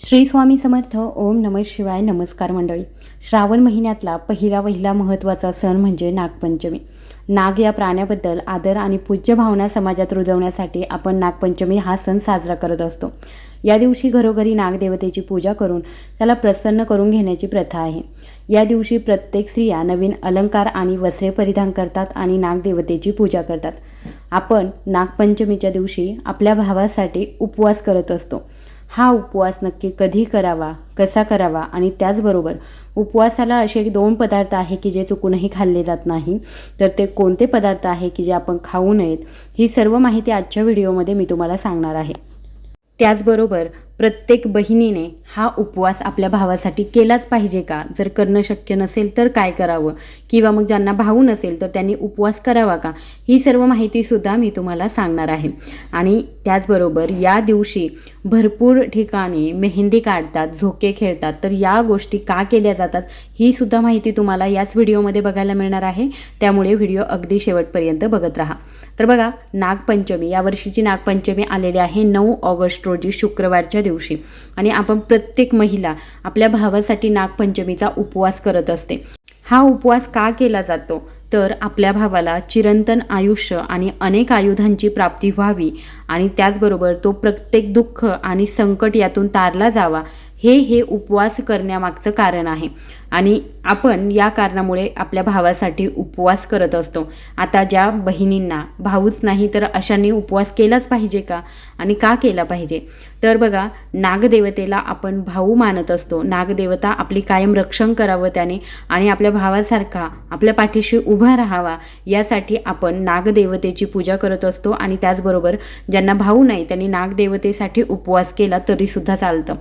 श्री स्वामी समर्थ ओम नम शिवाय नमस्कार मंडळी. श्रावण महिन्यातला पहिला पहिला महत्त्वाचा सण म्हणजे नागपंचमी. नाग या प्राण्याबद्दल आदर आणि पूज्य भावना समाजात रुजवण्यासाठी आपण नागपंचमी हा सण साजरा करत असतो. या दिवशी घरोघरी नागदेवतेची पूजा करून त्याला प्रसन्न करून घेण्याची प्रथा आहे. या दिवशी प्रत्येक स्त्रिया नवीन अलंकार आणि वस्त्रे परिधान करतात आणि नागदेवतेची पूजा करतात. आपण नागपंचमीच्या दिवशी आपल्या भावासाठी उपवास करत असतो. हा उपवास नक्की कधी करावा कसा करावा आणि त्याचबरोबर उपवासाला असे दोन पदार्थ आहे की जे चुकूनही खाल्ले जात नाही. तर ते कोणते पदार्थ आहे की जे आपण खाऊ नयेत ही सर्व माहिती आजच्या व्हिडिओमध्ये मी तुम्हाला सांगणार आहे. त्याचबरोबर प्रत्येक बहिणीने हा उपवास आपल्या भावासाठी केलाच पाहिजे का? जर करणं शक्य नसेल तर काय करावं? किंवा मग ज्यांना भाऊ नसेल तर त्यांनी उपवास करावा का? ही सर्व माहितीसुद्धा मी तुम्हाला सांगणार आहे. आणि त्याचबरोबर या दिवशी भरपूर ठिकाणी मेहंदी काढतात झोके खेळतात. तर या गोष्टी का केल्या जातात ही सुद्धा माहिती तुम्हाला याच व्हिडिओमध्ये बघायला मिळणार आहे. त्यामुळे व्हिडिओ अगदी शेवटपर्यंत बघत राहा. तर बघा नागपंचमी या वर्षीची नागपंचमी आलेली आहे नऊ ऑगस्ट रोजी शुक्रवारच्या दिवशी. आणि आपण प्रत्येक महिला आपल्या भावासाठी नागपंचमीचा उपवास करत असते. हा उपवास का केला जातो? तर आपल्या भावाला चिरंतन आयुष्य आणि अनेक आयुधांची प्राप्ती व्हावी आणि त्याचबरोबर तो प्रत्येक दुःख आणि संकट यातून तारला जावा हे हे उपवास करण्यामागचं कारण आहे. आणि आपण या कारणामुळे आपल्या भावासाठी उपवास करत असतो. आता ज्या बहिणींना भाऊच नाही तर अशांनी उपवास केलाच पाहिजे का? आणि का केला पाहिजे? तर बघा नागदेवतेला आपण भाऊ मानत असतो. नागदेवता आपली कायम रक्षण करावं त्याने आणि आपल्या भावासारखा आपल्या पाठीशी उभा राहावा. यासाठी आपण नागदेवतेची पूजा करत असतो आणि त्याचबरोबर ज्यांना भाऊ नाही त्यांनी नागदेवतेसाठी उपवास केला तरीसुद्धा चालतं.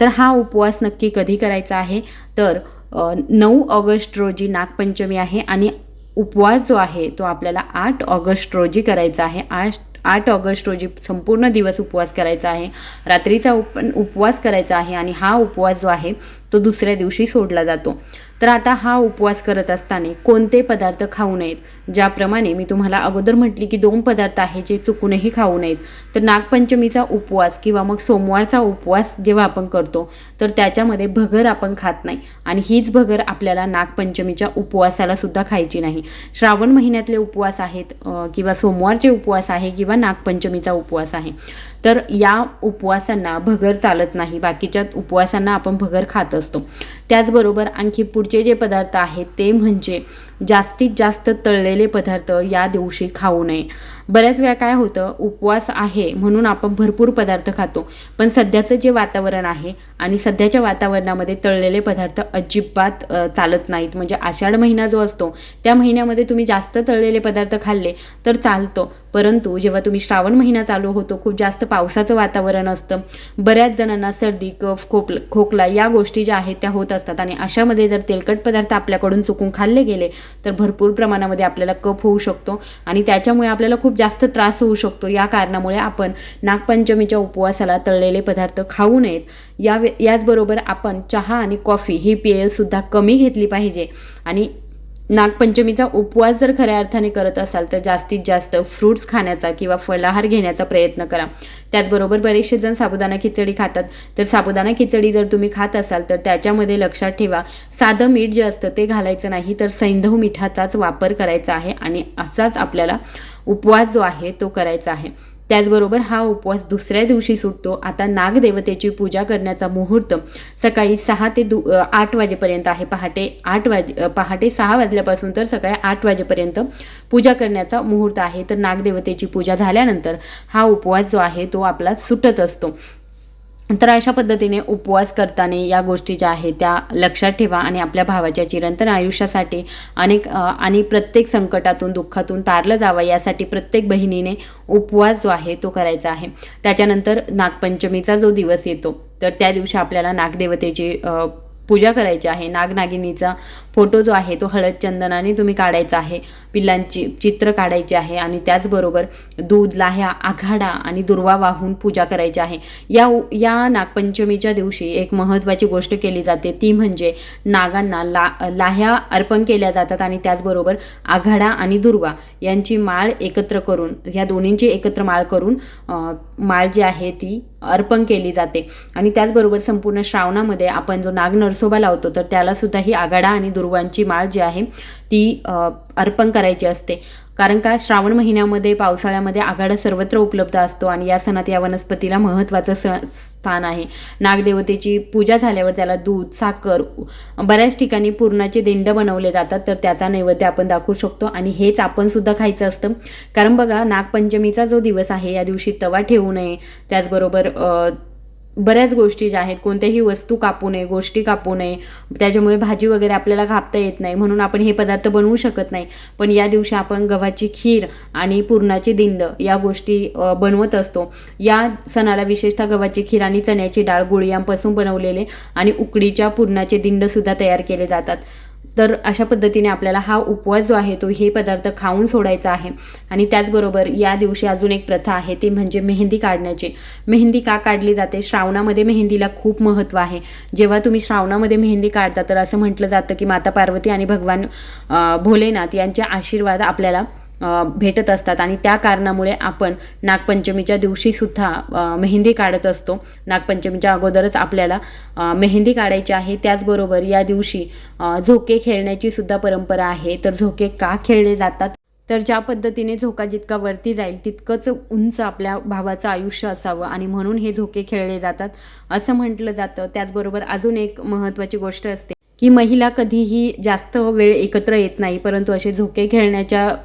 तर हा उपवास नक्की कधी करायचा आहे? तर नऊ ऑगस्ट रोजी नागपंचमी आहे आणि उपवास जो आहे तो आपल्याला आठ ऑगस्ट रोजी करायचा आहे. आठ आठ ऑगस्ट रोजी संपूर्ण दिवस उपवास करायचा आहे. रात्रीचा उप उपवास करायचा आहे आणि हा उपवास जो आहे तो दुसऱ्या दिवशी सोडला जातो. तर आता हा उपवास करत असताना कोणते पदार्थ खाऊ नयेत? ज्याप्रमाणे मी तुम्हाला अगोदर म्हटली की दोन पदार्थ आहे जे चुकूनही खाऊ नयेत. तर नागपंचमीचा उपवास किंवा मग सोमवारचा उपवास जेव्हा आपण करतो तर त्याच्यामध्ये भगर आपण खात नाही आणि हीच भगर आपल्याला नागपंचमीच्या उपवासाला सुद्धा खायची नाही. श्रावण महिन्यातले उपवास आहेत किंवा सोमवारचे उपवास आहे किंवा नागपंचमीचा उपवास आहे. तर या उपवासांना भगर चालत नाही. बाकीच्या उपवासांना आपण भगर खात असतो. त्याचबरोबर आणखी पुढचे जे पदार्थ आहेत ते म्हणजे जास्तीत जास्त तळलेले पदार्थ या दिवशी खाऊ नये. बऱ्याच वेळा काय होतं उपवास आहे म्हणून आपण भरपूर पदार्थ खातो. पण सध्याचं जे वातावरण आहे आणि सध्याच्या वातावरणामध्ये तळलेले पदार्थ अजिबात चालत नाहीत. म्हणजे आषाढ महिना जो असतो त्या महिन्यामध्ये तुम्ही जास्त तळलेले पदार्थ खाल्ले तर चालतो. परंतु जेव्हा तुम्ही श्रावण महिना चालू होतो खूप जास्त पावसाचं वातावरण असतं. बऱ्याच जणांना सर्दी कफ खोक खोकला या गोष्टी ज्या आहेत त्या होत असतात. आणि अशामध्ये जर तेलकट पदार्थ आपल्याकडून चुकून खाल्ले गेले तर भरपूर प्रमाणामध्ये आपल्याला कफ होऊ शकतो आणि त्याच्यामुळे आपल्याला खूप जास्त त्रास होऊ शकतो. या कारणामुळे आपण नागपंचमीच्या उपवासाला तळलेले पदार्थ खाऊ नयेत. या याचबरोबर आपण चहा आणि कॉफी ही पेयसुद्धा कमी घेतली पाहिजे आणि नागपंचमीचा उपवास जर खऱ्या अर्थाने करत असाल तर जास्तीत जास्त फ्रूट्स खाण्याचा किंवा फलाहार घेण्याचा प्रयत्न करा. त्याचबरोबर बरेचसे जण साबुदाणा खिचडी खातात. तर साबुदाणा खिचडी जर तुम्ही खात असाल तर त्याच्यामध्ये लक्षात ठेवा साधं मीठ जे असतं ते घालायचं नाही तर सैंधव मिठाचाच वापर करायचा आहे आणि असाच आपल्याला उपवास जो आहे तो करायचा आहे. त्याचबरोबर हा उपवास दुसऱ्या दिवशी सुटतो. आता नागदेवतेची पूजा करण्याचा मुहूर्त सकाळी सहा ते दु आठ वाजेपर्यंत आहे. पहाटे आठ वाजे पहाटे सहा वाजल्यापासून तर सकाळी आठ वाजेपर्यंत पूजा करण्याचा मुहूर्त आहे. तर नागदेवतेची पूजा झाल्यानंतर हा उपवास जो आहे तो आपला सुटत असतो. तर अशा पद्धतीने उपवास करताना या गोष्टी ज्या आहेत त्या लक्षात ठेवा आणि आपल्या भावाच्या चिरंतन आयुष्यासाठी अनेक आणि प्रत्येक संकटातून दुःखातून तारलं जावं यासाठी प्रत्येक बहिणीने उपवास जो आहे तो करायचा आहे. त्याच्यानंतर नागपंचमीचा जो दिवस येतो तर त्या दिवशी आपल्याला नागदेवतेची पूजा करायची आहे. नागनागिनीचा फोटो जो आहे तो हळद चंदनाने तुम्ही काढायचा आहे. पिल्लांची चित्र काढायची आहे आणि त्याचबरोबर दूध लाह्या आघाडा आणि दुर्वा वाहून पूजा करायची आहे. या या नागपंचमीच्या दिवशी एक महत्त्वाची गोष्ट केली जाते. ती म्हणजे नागांना ला लाह्या अर्पण केल्या जातात आणि त्याचबरोबर आघाडा आणि दुर्वा यांची माळ एकत्र करून ह्या दोन्हींची एकत्र माळ करून माळ जी आहे ती अर्पण केली जाते. आणि त्याचबरोबर संपूर्ण श्रावणामध्ये आपण जो नाग नरसोबा लावतो तर त्याला सुद्धा ही आघाडा आणि दुर्वांची माळ जी आहे ती अर्पण करायची असते. कारण का श्रावण महिन्यामध्ये पावसाळ्यामध्ये आघाडा सर्वत्र उपलब्ध असतो आणि या सणात या वनस्पतीला महत्त्वाचं स स्थान आहे. नागदेवतेची पूजा झाल्यावर त्याला दूध साखर बऱ्याच ठिकाणी पूर्णाचे दिंड बनवले जातात तर त्याचा नैवेद्य आपण दाखवू शकतो आणि हेच आपण सुद्धा खायचं असतं. कारण बघा नागपंचमीचा जो दिवस आहे या दिवशी तवा ठेवू नये. त्याचबरोबर बऱ्याच गोष्टी ज्या आहेत कोणत्याही वस्तू कापू नये गोष्टी कापू नये त्याच्यामुळे भाजी वगैरे आपल्याला कापता येत नाही म्हणून आपण हे पदार्थ बनवू शकत नाही. पण या दिवशी आपण गव्हाची खीर आणि पुरणाची दिंड या गोष्टी बनवत असतो. या सणाला विशेषतः गव्हाची खीर आणि चण्याची डाळ गुळ यांपासून बनवलेले आणि उकडीच्या पुरणाचे दिंडसुद्धा तयार केले जातात. तर अशा पद्धतीने आपल्याला हा उपवास जो आहे तो हे पदार्थ खाऊन सोडायचा आहे. आणि त्याचबरोबर या दिवशी अजून एक प्रथा आहे ती म्हणजे मेहंदी काढण्याची. मेहंदी का काढली जाते? श्रावणामध्ये मेहंदीला खूप महत्त्व आहे. जेव्हा तुम्ही श्रावणामध्ये मेहंदी काढता तर असं म्हटलं जातं की माता पार्वती आणि भगवान भोलेनाथ यांचे आशीर्वाद आपल्याला भेटत असतात. आणि त्या कारणामुळे आपण नागपंचमीच्या दिवशीसुद्धा मेहंदी काढत असतो. नागपंचमीच्या अगोदरच आपल्याला मेहंदी काढायची आहे. त्याचबरोबर या दिवशी झोके खेळण्याची सुद्धा परंपरा आहे. तर झोके का खेळले जातात? तर ज्या पद्धतीने झोका जितका वरती जाईल तितकंच उंच आपल्या भावाचं आयुष्य असावं. आणि म्हणून हे झोके खेळले जातात असं म्हटलं जातं. त्याचबरोबर अजून एक महत्त्वाची गोष्ट असते. की महिला कधीही जास्त वेळ एकत्र येत नाही परंतु असे झोके खेळण्याच्या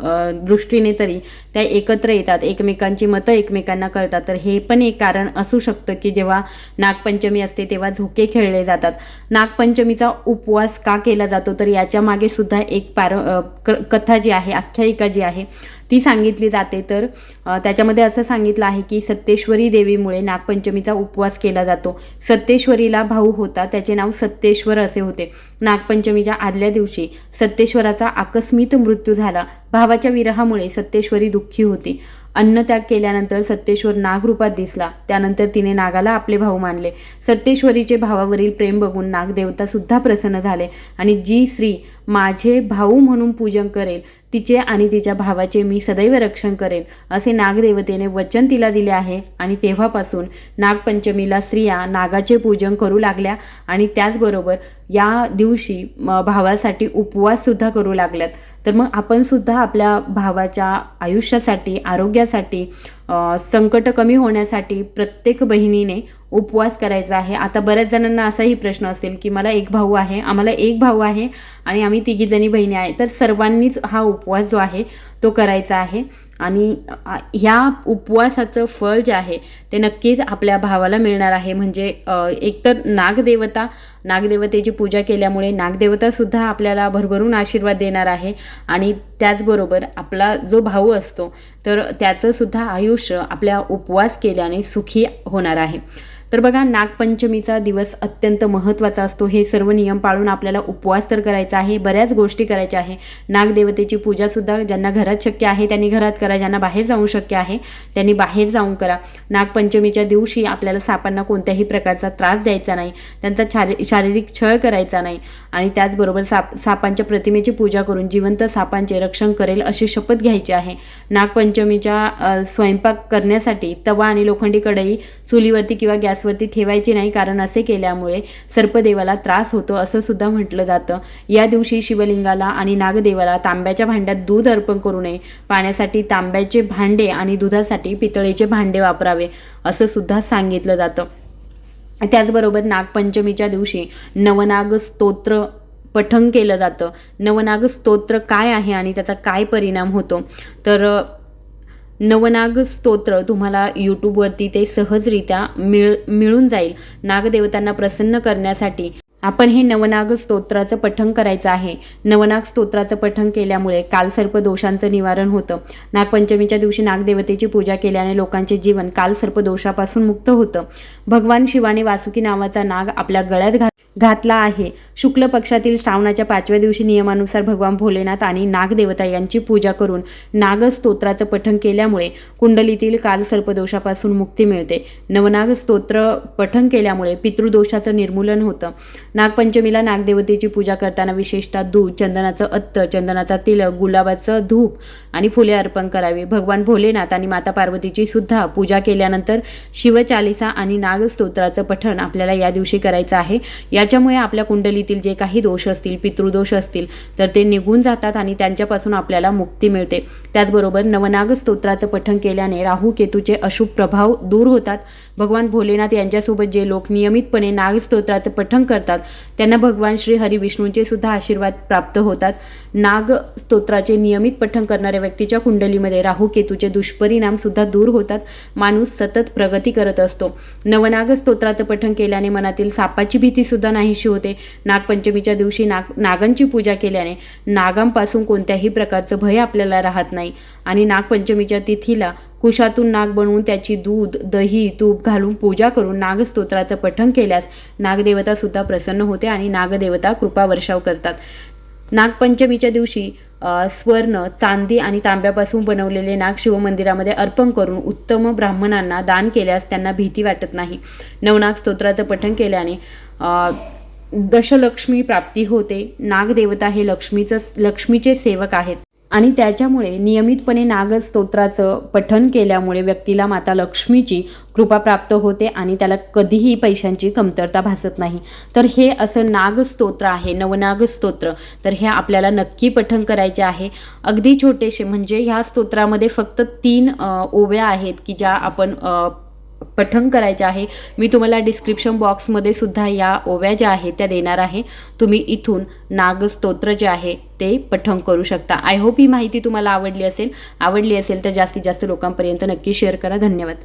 दृष्टीने तरी त्या एकत्र येतात एकमेकांची मतं एकमेकांना कळतात. तर हे पण एक कारण असू शकतं की जेव्हा नागपंचमी असते तेव्हा झोके खेळले जातात. नागपंचमीचा उपवास का केला जातो? तर याच्या मागे सुद्धा एक पार क- कथा जी आहे आख्यायिका जी आहे ती सांगितली जाते. तर त्याच्यामध्ये असं सांगितलं आहे की सत्तेश्वरी देवीमुळे नागपंचमीचा उपवास केला जातो. सत्तेश्वरीला भाऊ होता त्याचे नाव सत्तेश्वर असे होते. नागपंचमीच्या आदल्या दिवशी सत्तेश्वराचा आकस्मित मृत्यू झाला. भावाच्या विरहामुळे सत्तेश्वरी दुःखी होती. अन्नत्याग केल्यानंतर सत्तेश्वर नागरूपात दिसला. त्यानंतर तिने नागाला आपले भाऊ मानले. सत्तेश्वरीचे भावावरील प्रेम बघून नागदेवता सुद्धा प्रसन्न झाले आणि जी स्त्री माझे भाऊ म्हणून पूजन करेल तिचे आणि तिच्या भावाचे मी सदैव रक्षण करेन असे नागदेवतेने वचन तिला दिले आहे. आणि तेव्हापासून नागपंचमीला स्त्रिया नागाचे पूजन करू लागल्या आणि त्याचबरोबर या दिवशी भावासाठी उपवाससुद्धा करू लागल्यात. तर मग आपणसुद्धा आपल्या भावाच्या आयुष्यासाठी आरोग्यासाठी संकट कमी होण्यासाठी प्रत्येक बहिणीने उपवास करायचा आहे. आता बऱ्याच जणांना असाही प्रश्न असेल की मला एक भाऊ आहे आम्हाला एक भाऊ आहे आणि आम्ही तिघीजणी बहिणी आहे. तर सर्वांनीच हा उपवास जो आहे तो करायचा आहे. आणि ह्या उपवासाचं फळ जे आहे ते नक्कीच आपल्या भावाला मिळणार आहे. म्हणजे एकतर नागदेवता नागदेवतेची पूजा केल्यामुळे नागदेवतासुद्धा आपल्याला भरभरून आशीर्वाद देणार आहे. आणि त्याचबरोबर आपला जो भाऊ असतो तर त्याचंसुद्धा आयुष्य आपल्या उपवास केल्याने सुखी होणार आहे. तर बघा नागपंचमीचा दिवस अत्यंत महत्त्वाचा असतो. हे सर्व नियम पाळून आपल्याला उपवास तर करायचा आहे बऱ्याच गोष्टी करायच्या आहे. नागदेवतेची पूजासुद्धा ज्यांना घरात शक्य आहे त्यांनी घरात करा. ज्यांना बाहेर जाऊ शक्य आहे त्यांनी बाहेर जाऊन करा. नागपंचमीच्या दिवशी आपल्याला सापांना कोणत्याही प्रकारचा त्रास द्यायचा नाही. त्यांचा शारी शारीरिक छळ करायचा नाही. आणि त्याचबरोबर साप सापांच्या प्रतिमेची पूजा करून जिवंत सापांचे रक्षण करेल अशी शपथ घ्यायची आहे. नागपंचमीच्या स्वयंपाक करण्यासाठी तवा आणि लोखंडी कढई चुलीवरती किंवा गॅस गॅसवरती ठेवायची नाही कारण असे केल्यामुळे सर्पदेवाला त्रास होतो असं सुद्धा म्हटलं जातं. या दिवशी शिवलिंगाला आणि नागदेवाला तांब्याच्या भांड्यात दूध अर्पण करू नये. पाण्यासाठी तांब्याचे भांडे आणि दुधासाठी पितळेचे भांडे वापरावे असं सुद्धा सांगितलं जातं. त्याचबरोबर नागपंचमीच्या दिवशी नवनाग स्तोत्र पठण केलं जातं. नवनाग स्तोत्र काय आहे आणि त्याचा काय परिणाम होतो? तर नवनाग स्तोत्र तुम्हाला यूट्यूबवरती ते सहजरित्या मिळ मिळून जाईल. नागदेवतांना प्रसन्न करण्यासाठी आपण हे नवनाग स्तोत्राचं पठण करायचं आहे. नवनाग स्तोत्राचं पठण केल्यामुळे कालसर्प दोषांचं निवारण होतं. नागपंचमीच्या दिवशी नागदेवतेची पूजा केल्याने लोकांचे जीवन कालसर्प दोषापासून मुक्त होतं. भगवान शिवाने वासुकी नावाचा नाग आपल्या गळ्यात घात घातला आहे. शुक्ल पक्षातील श्रावणाच्या पाचव्या दिवशी नियमानुसार भगवान भोलेनाथ आणि नागदेवता यांची पूजा करून नाग स्तोत्राचं पठण केल्यामुळे कुंडलीतील कालसर्पदोषापासून मुक्ती मिळते. नवनाग स्तोत्र पठण केल्यामुळे पितृदोषाचं निर्मूलन होतं. नागपंचमीला नागदेवतेची पूजा करताना विशेषतः दूध चंदनाचं अत्त चंदनाचा तिलक गुलाबाचं धूप आणि फुले अर्पण करावी. भगवान भोलेनाथ आणि माता पार्वतीची सुद्धा पूजा केल्यानंतर शिवचालिसा आणि नाग नागस्तोत्राचं पठण आपल्याला या दिवशी करायचं आहे. याच्यामुळे आपल्या कुंडलीतील जे काही दोष असतील पितृदोष असतील तर ते निघून जातात आणि त्यांच्यापासून आपल्याला मुक्ती मिळते. त्याचबरोबर नवनाग स्तोत्राचं पठण केल्याने राहू केतूचे अशुभ प्रभाव दूर होतात. भगवान भोलेनाथ यांच्यासोबत जे लोक नियमितपणे नागस्तोत्राचं पठण करतात त्यांना भगवान श्री हरी विष्णूंचे सुद्धा आशीर्वाद प्राप्त होतात. नाग स्तोत्राचे नियमित पठण करणाऱ्या व्यक्तीच्या कुंडलीमध्ये राहू केतूचे दुष्परिणाम सुद्धा दूर होतात. माणूस सतत प्रगती करत असतो. नव नवनाग स्तोत्राचं पठण केल्याने मनातील सापाची भीती सुद्धा नाहीशी होते. नागपंचमीच्या दिवशी नाग नागांची पूजा केल्याने नागांपासून कोणत्याही प्रकारचं भय आपल्याला राहत नाही. आणि नागपंचमीच्या तिथीला कुशातून नाग बनवून त्याची दूध दही तूप घालून पूजा करून नागस्तोत्राचं पठण केल्यास नागदेवता सुद्धा प्रसन्न होते आणि नागदेवता कृपा वर्षाव करतात. नागपंचमीच्या दिवशी स्वर्ण चांदी आणि तांब्यापासून बनवलेले नाग शिवमंदिरामध्ये अर्पण करून उत्तम ब्राह्मणांना दान केल्यास त्यांना भीती वाटत नाही. नवनाग स्तोत्राचं पठण केल्याने दशलक्ष्मी प्राप्ती होते. नागदेवता हे लक्ष्मीचं लक्ष्मीचे सेवक आहेत. आणि त्याच्यामुळे नियमितपणे नाग स्तोत्राचं केल्यामुळे व्यक्तीला माता लक्ष्मीची कृपा प्राप्त होते आणि त्याला कधीही पैशांची कमतरता भासत नाही. तर हे असं नाग स्तोत्र आहे नवनाग स्तोत्र तर हे आपल्याला नक्की पठन करायचे आहे. अगदी छोटेसे म्हणजे ह्या स्तोत्रामध्ये फक्त तीन ओव्या आहेत की ज्या आपण पठण करायचे आहे. मी तुम्हाला डिस्क्रिप्शन बॉक्समध्ये सुद्धा या ओव्या ज्या आहेत त्या देणार आहे. तुम्ही इथून नागस्तोत्र जे आहे ते पठण करू शकता. आय होप ही माहिती तुम्हाला आवडली असेल. आवडली असेल तर जास्तीत जास्त लोकांपर्यंत नक्की शेअर करा. धन्यवाद.